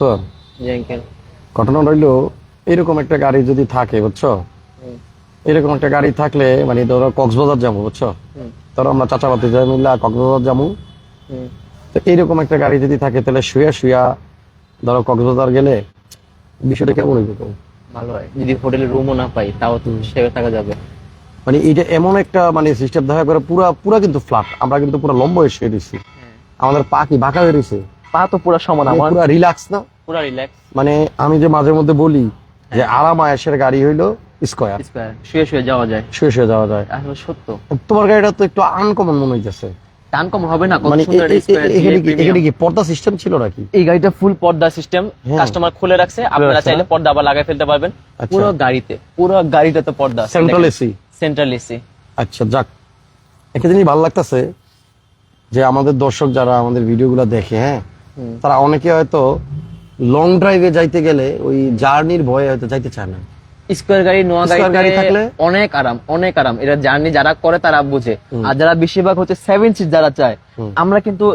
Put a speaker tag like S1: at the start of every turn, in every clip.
S1: তো? ঘটনা রইল এরকম একটা গাড়ি যদি থাকে বুঝছ? এরকম একটা গাড়ি থাকলে মানে ধরো কক্সবাজার যাব বুঝছ? ধরো আমরা চাচাপাতি যাই মিল্লা কক্সবাজার যাব। তো এইরকম একটা গাড়ি যদি থাকে তাহলে শুয়া শুয়া ধরো কক্সবাজার গেলে বিষয়টা কেমন হইবে
S2: ভালো হয়। যদি হোটেলে রুমও না পাই তাও তো সেভাবে থাকা যাবে।
S1: মানে এটা এমন একটা মানে সিস্টেম দেখা করে পুরা পুরা কিন্তু ফ্ল্যাট আমরা কিন্তু পুরো লম্বা হয়ে শুয়ে দিচ্ছি আমাদের পা কি বাঁকা হয়ে রয়েছে
S2: পা তো পুরো সমান আমার।
S1: পুরা রিল্যাক্স না?
S2: পুরো রিল্যাক্স
S1: মানে আমি যে মাঝে মধ্যে বলি যে আরাম আয়াসের গাড়ি হইল স্কোয়ার।
S2: স্কোয়ার। শুয়ে শুয়ে যাওয়া যায়।
S1: শুয়ে শুয়ে যাওয়া যায়।
S2: আসলে সত্য।
S1: তোমার গাড়িটা তো একটু আনকমন মনে হইতেছে।
S2: টান হবে না কত
S1: মানে
S2: সুন্দর
S1: এ- এ-
S2: স্কোয়ার
S1: এ- এখানে কি- পর্দা সিস্টেম ছিল নাকি?
S2: এই গাড়িটা ফুল পর্দা সিস্টেম
S1: হ্যাঁ।
S2: কাস্টমার খুলে রাখছে। আপনারা চাইলে পর্দা আবার ফেলতে পারবেন।
S1: আচ্ছা।
S2: পুরো গাড়িতে পুরো গাড়িতে তো পর্দা।
S1: সেন্ট্রাল এসি
S2: সেন্ট্রাল এসি
S1: আচ্ছা যাক। একটা জিনিস ভালো লাগতেছে যে আমাদের দর্শক যারা আমাদের ভিডিও ভিডিওগুলো দেখে হ্যাঁ তারা অনেকে হয়তো লং ড্রাইভে যাইতে গেলে ওই জার্নির ভয়ে হয়তো যাইতে চায় না।
S2: স্কোয়ার গাড়ি নোয়া গাড়ি
S1: থাকলে?
S2: অনেক আরাম অনেক আরাম। এটা জার্নি যারা করে তারা বুঝে। আর যারা বেশিরভাগ হচ্ছে সেভেন সিট যারা চায় আমরা কিন্তু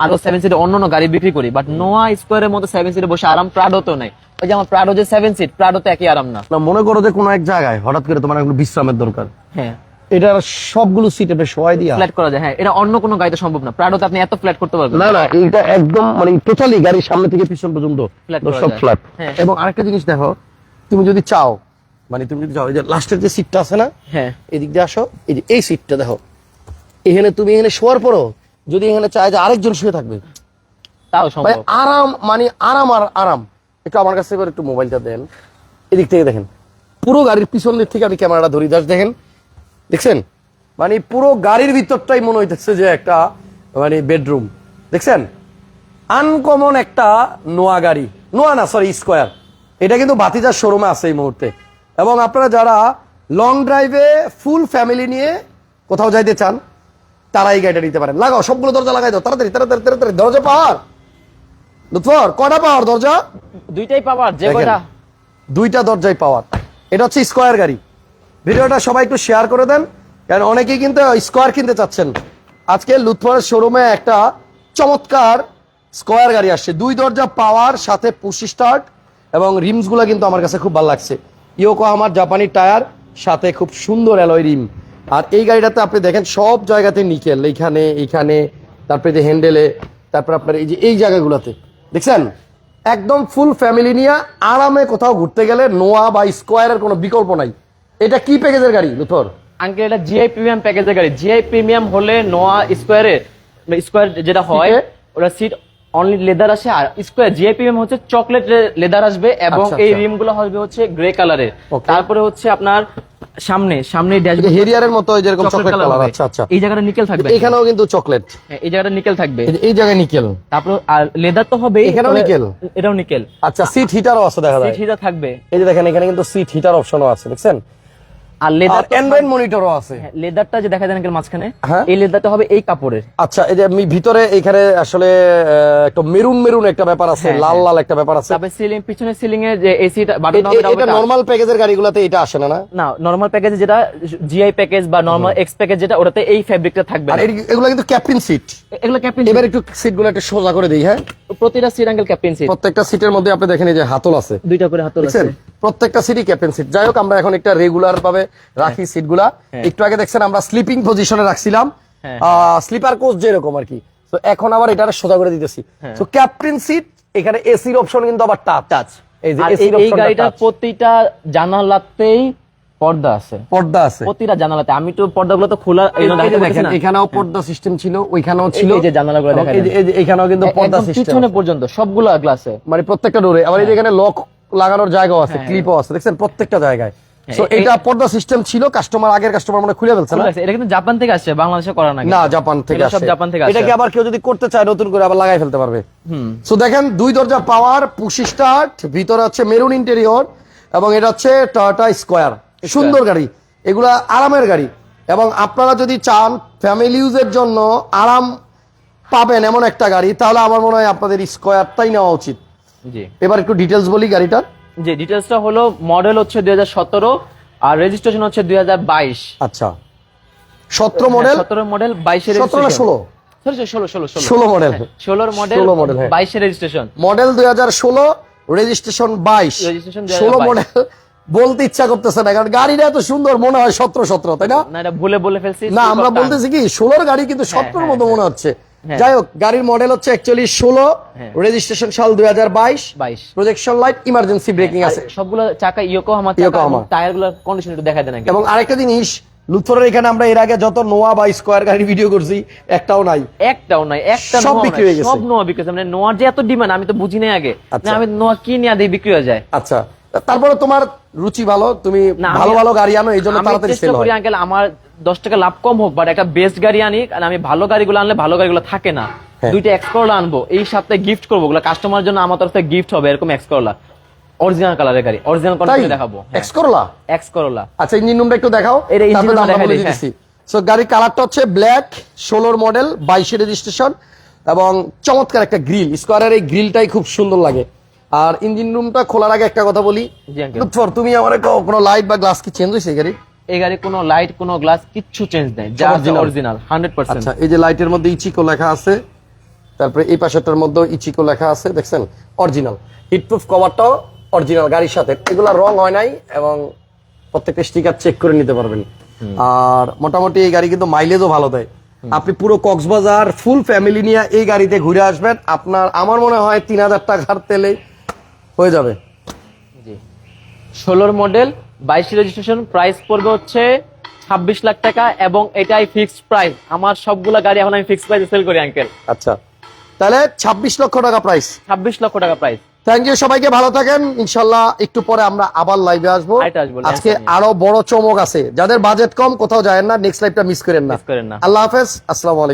S2: আরও সেভেন সিটে অন্য অন্য গাড়ি বিক্রি করি। বাট নোয়া স্কোয়ারের মতো সেভেন সিটে বসে আরাম প্রাডো তো নাই। ওই যে আমার প্রাডো যে সেভেন সিট প্রাডো তো একই আরাম না।
S1: না মনে করো যে কোনো এক জায়গায় হঠাৎ করে তোমার একটু বিশ্রামের দরকার।
S2: হ্যাঁ।
S1: এটা সবগুলো সিট এটা সবাই দিয়া।
S2: ফ্ল্যাট করা যায় হ্যাঁ এটা অন্য কোনো গাড়িতে সম্ভব না। প্রাডোতে আপনি এত ফ্ল্যাট করতে পারবেন।
S1: না না এটা একদম মানে টোটালি গাড়ির সামনে থেকে পিছন পর্যন্ত সব ফ্ল্যাট। এবং আরেকটা জিনিস দেখো তুমি যদি চাও মানে তুমি যদি চাও যে লাস্টের যে সিটটা আছে না
S2: হ্যাঁ।
S1: এদিক দিয়ে আসো এই যে এই সিটটা দেখো এখানে তুমি এখানে শোয়ার পরও যদি এখানে চায় যে আরেকজন শুয়ে থাকবে।
S2: তাও
S1: ভাই
S2: সম্ভব।
S1: আরাম মানে আরাম আর আরাম। একটু আমার কাছে একটু মোবাইলটা দেন। এদিক থেকে দেখেন পুরো গাড়ির পিছন দিক থেকে আমি ক্যামেরাটা ধরি দাস দেখেন দেখছেন? মানে পুরো গাড়ির ভিতরটাই মনে হইতেছে যে একটা মানে বেডরুম দেখছেন? আনকমন একটা নোয়া গাড়ি। নোয়া না সরি স্কোয়ার এটা কিন্তু ভাতিজার শোরুমে আছে এই মুহূর্তে। এবং আপনারা যারা লং ড্রাইভে ফুল ফ্যামিলি নিয়ে কোথাও যাইতে চান তারা এই গাড়িটা নিতে পারেন। লাগাও সবগুলো দরজা লাগাই দাও। তাড়াতাড়ি তাড়াতাড়ি তাড়াতাড়ি। দরজা পাওয়ার। লুৎফর কটা পাওয়ার দরজা?
S2: দুইটাই পাওয়ার যে
S1: দুইটা দরজায় পাওয়ার। এটা হচ্ছে স্কোয়ার গাড়ি। ভিডিওটা সবাই একটু শেয়ার করে দেন, কারণ অনেকেই কিন্তু স্কোয়ার কিনতে চাচ্ছেন। আজকে লুৎফরের শোরুমে একটা চমৎকার স্কোয়ার গাড়ি আসছে। দুই দরজা পাওয়ার, সাথে পুশি স্টার্ট এবং রিমসগুলা কিন্তু আমার কাছে খুব ভালো লাগছে। ইয়োকো আমার জাপানি টায়ার সাথে খুব সুন্দর অ্যালয় রিম আর এই গাড়িটাতে আপনি দেখেন, সব জায়গাতে নিকেল। এইখানে এইখানে, তারপরে যে হ্যান্ডেলে তারপর আপনার এই যে, এই জায়গাগুলোতে। দেখছেন? একদম ফুল ফ্যামিলি নিয়ে আরামে কোথাও ঘুরতে গেলে নোয়া বা স্কোয়ারের কোনো বিকল্প নাই। এটা কি প্যাকেজের গাড়ি লুথর
S2: আঙ্কেল এটা জিআই প্রিমিয়াম প্যাকেজের গাড়ি। জিআই প্রিমিয়াম হলে নোয়া স্কোয়ারে স্কোয়ার যেটা হয় ওটা সিট অনলি লেদার আসে আর স্কোয়ার জিআই প্রিমিয়াম হচ্ছে চকলেট লেদার আসবে এবং
S1: আচ্ছা,
S2: এই
S1: আচ্ছা।
S2: রিমগুলো হবে হচ্ছে গ্রে কালারের তারপরে হচ্ছে আপনার সামনে সামনে ড্যাশবোর্ড
S1: হেরিয়ারের মতো ওই যেরকম চকলেট কালার আচ্ছা আচ্ছা।
S2: এই জায়গাটা নিকেল থাকবে।
S1: এখানেও কিন্তু চকলেট
S2: হ্যাঁ, এই জায়গাটা নিকেল থাকবে।
S1: এই জায়গায় নিকেল
S2: তারপর আর লেদার তো হবে
S1: এখানেও নিকেল
S2: এটাও নিকেল
S1: আচ্ছা সিট হিটারও আছে দেখা যায়।
S2: সিট হিটার থাকবে।
S1: এই যে দেখেন এখানে কিন্তু সিট হিটার অপশনও আছে দেখছেন?
S2: আর লেদার
S1: অ্যান্ড্রয়েড মনিটরও আছে।
S2: লেদারটা যে দেখা যায় আঙ্কেল মাঝখানে
S1: হ্যাঁ।
S2: এই লেদারটা হবে এই কাপড়ের।
S1: আচ্ছা এই যে আমি ভিতরে এখানে আসলে একটা মেরুন মেরুন একটা ব্যাপার আছে
S2: হ্যাঁ,
S1: লাল লাল একটা ব্যাপার আছে।
S2: তারপরে সিলিং পিছনে সিলিং এর যে এসি
S1: এ-
S2: বাটন
S1: এটা নর্মাল প্যাকেজের গাড়িগুলোতে এটা আসে না না?
S2: না নরমাল প্যাকেজ যেটা জিআই প্যাকেজ বা নরমাল এক্স প্যাকেজ যেটা ওটাতে এই ফেব্রিকটা থাকবে
S1: আর এগুলো কিন্তু ক্যাপ্টেন সিট
S2: এগুলো ক্যাপ্টেন
S1: এবার একটু সিটগুলো একটু সোজা করে দিই হ্যাঁ?
S2: প্রতিটা সিট ক্যাপ্টেন সিট
S1: প্রত্যেকটা সিটের মধ্যে আপনি দেখেন এই যে হাতল আছে।
S2: দুইটা করে হাতল আছে।
S1: প্রত্যেকটা সিটই ক্যাপ্টেন সিট যাই হোক আমরা এখন একটা রেগুলার ভাবে রাখি সিটগুলা একটু আগে দেখছেন আমরা স্লিপিং পজিশনে রাখছিলাম।
S2: হ্যাঁ।
S1: স্লিপার কোচ যেরকম আর কি। তো এখন আবার এটা সোজা করে দিতেছি।
S2: হ্যাঁ।
S1: তো ক্যাপ্টেন সিট এখানে এসির অপশন কিন্তু আবার টাচ
S2: টাচ
S1: এই যে
S2: এই-
S1: touch।
S2: প্রতিটা জানালাতেই পর্দা আছে।
S1: পর্দা আছে।
S2: প্রতিটা জানালাতে। আমি তো পর্দাগুলো তো খোলা
S1: দেখেন এখানেও পর্দা সিস্টেম ছিল ওইখানেও ছিল।
S2: এই যে জানালাগুলো
S1: এই যে এখানেও কিন্তু পর্দা সিস্টেম
S2: পিছনে পর্যন্ত সবগুলো গ্লাসে
S1: মানে প্রত্যেকটা ডোরে আবার এই যে এখানে লক লাগানোর জায়গাও আছে ক্লিপও আছে দেখছেন? প্রত্যেকটা জায়গায়।
S2: হ্যাঁ,
S1: এটা পর্দা সিস্টেম ছিল কাস্টমার আগের কাস্টমার মানে খুলে ফেলছে না?
S2: এটা কিন্তু জাপান থেকে আসছে বাংলাদেশে করা না
S1: না জাপান থেকে
S2: সব জাপান থেকে
S1: এটা
S2: আসে।
S1: কি আবার কেউ যদি করতে চায় নতুন করে আবার লাগাই ফেলতে পারবে। সো দেখেন দুই দরজা পাওয়ার পুশি স্টার্ট ভিতরে হচ্ছে মেরুন ইন্টেরিয়র এবং এটা হচ্ছে টয়োটা স্কোয়ার সুন্দর গাড়ি। এগুলা আরামের গাড়ি। এবং আপনারা যদি চান ফ্যামিলি ইউজের জন্য আরাম পাবেন এমন একটা গাড়ি তাহলে আমার মনে হয় আপনাদের স্কোয়ারটাই নেওয়া উচিত। এবার একটু ডিটেলস বলি গাড়িটার।
S2: যে ডিটেলসটা হলো মডেল হচ্ছে দুই হাজার সতেরো আর রেজিস্ট্রেশন হচ্ছে দুই হাজার বাইশ।
S1: আচ্ছা। সতেরো মডেল
S2: সতেরো মডেল বাইশের
S1: সতেরো না ষোলো?
S2: ষোলো ষোলো ষোলো।
S1: মডেল
S2: ষোলোর মডেল
S1: 16 হ্যাঁ।
S2: বাইশের রেজিস্ট্রেশন
S1: মডেল দুই হাজার ষোলো রেজিস্ট্রেশন বাইশ। ষোলো মডেল বলতে ইচ্ছা করতেছে না কারণ গাড়িটা এত সুন্দর মনে হয় সতেরো সতেরো তাই না
S2: না ভুলে বলে ফেলছি
S1: না আমরা বলতেছি কি ষোলোর গাড়ি কিন্তু সতেরোর
S2: হ্যাঁ,
S1: মতো মনে হচ্ছে
S2: হ্যাঁ।
S1: যাই হোক গাড়ির মডেল হচ্ছে অ্যাকচুয়ালি ষোলো
S2: হ্যাঁ।
S1: রেজিস্ট্রেশন সাল দুই হাজার বাইশ
S2: বাইশ
S1: প্রজেকশন লাইট ইমার্জেন্সি ব্রেকিং আছে
S2: সবগুলো চাকা। টায়ারগুলোর কন্ডিশন একটু দেখা দেন
S1: এবং আরেকটা জিনিস লুথরের এখানে আমরা এর আগে যত নোয়া বা স্কোয়ার গাড়ি ভিডিও করছি একটাও নাই
S2: একটাও নাই একটা
S1: সব বিক্রি হয়ে গেছে।
S2: সব নোয়া বিক্রি। মানে নোয়ার যে এত ডিমান্ড আমি তো বুঝি নাই আগে
S1: আচ্ছা।
S2: আমি নোয়া কি নিয়ে দিয়ে বিক্রি হয়ে যায়
S1: আচ্ছা তারপরে তোমার রুচি ভালো তুমি ভালো ভালো গাড়ি আনো এই জন্য তাড়াতাড়ি সেল হয়।
S2: আঙ্কেল আমার দশ টাকা লাভ কম হোক বাট একটা বেস্ট গাড়ি আনি আর আমি ভালো গাড়িগুলো আনলে ভালো গাড়িগুলো থাকে না।
S1: হ্যাঁ।
S2: দুইটা এক্সকরলা আনব এই সপ্তাহে গিফট করব ওগুলো কাস্টমার জন্য আমার তরফ থেকে গিফট হবে এরকম এক্সকরলা অরিজিনাল কালারের গাড়ি অরিজিনাল কন্ডিশনে দেখাবো
S1: এক্স করলা
S2: এক্সকরলা
S1: আচ্ছা ইঞ্জিন রুমটা একটু দেখাও
S2: এটা দেখাই দিই, হ্যাঁ।
S1: সো গাড়ির কালারটা হচ্ছে ব্ল্যাক ষোলোর মডেল বাইশে রেজিস্ট্রেশন এবং চমৎকার একটা গ্রিল স্কোয়ারের এই গ্রিলটাই খুব সুন্দর লাগে। আর ইঞ্জিন রুমটা খোলার আগে একটা কথা বলি। লুৎফর, তুমি আমার কোনো লাইট বা গ্লাস কি চেঞ্জ হয়েছে গাড়ি
S2: এই গাড়ি কোনো লাইট কোনো গ্লাস কিচ্ছু চেঞ্জ নেই যা। অরিজিনাল হান্ড্রেড পার্সেন্ট
S1: আচ্ছা এই যে লাইটের মধ্যে ইচিকো লেখা আছে তারপরে এই পাশেরটার মধ্যে ইচিকো লেখা আছে দেখছেন? অরিজিনাল হিটপ্রুফ কভারটাও অরিজিনাল গাড়ির সাথে। এগুলা রং হয় নাই এবং প্রত্যেকটা স্টিকার চেক করে নিতে পারবেন। আর মোটামুটি এই গাড়ি কিন্তু মাইলেজও ভালো দেয়। আপনি পুরো কক্সবাজার ফুল ফ্যামিলি নিয়ে এই গাড়িতে ঘুরে আসবেন। আপনার আমার মনে হয় তিন হাজার টাকার তেলে হয়ে যাবে।
S2: জি। ষোলোর মডেল বাইশ রেজিস্ট্রেশন প্রাইস পড়বে হচ্ছে ছাব্বিশ লাখ টাকা এবং এটাই ফিক্সড প্রাইস আমার সবগুলো গাড়ি এখন আমি ফিক্সড প্রাইসে সেল করি আঙ্কেল
S1: আচ্ছা। তাহলে ছাব্বিশ লক্ষ টাকা প্রাইস
S2: ছাব্বিশ লক্ষ টাকা প্রাইস
S1: থ্যাংক ইউ সবাইকে ভালো থাকেন। ইনশাল্লাহ একটু পরে আমরা আবার লাইভে আসব। আজকে আরও বড় চমক আছে। যাদের বাজেট কম কোথাও যায় না নেক্সট লাইভটা মিস করেন না।
S2: মিস করেন না।
S1: আল্লাহ হাফেজ আসসালামু আলাইকুম।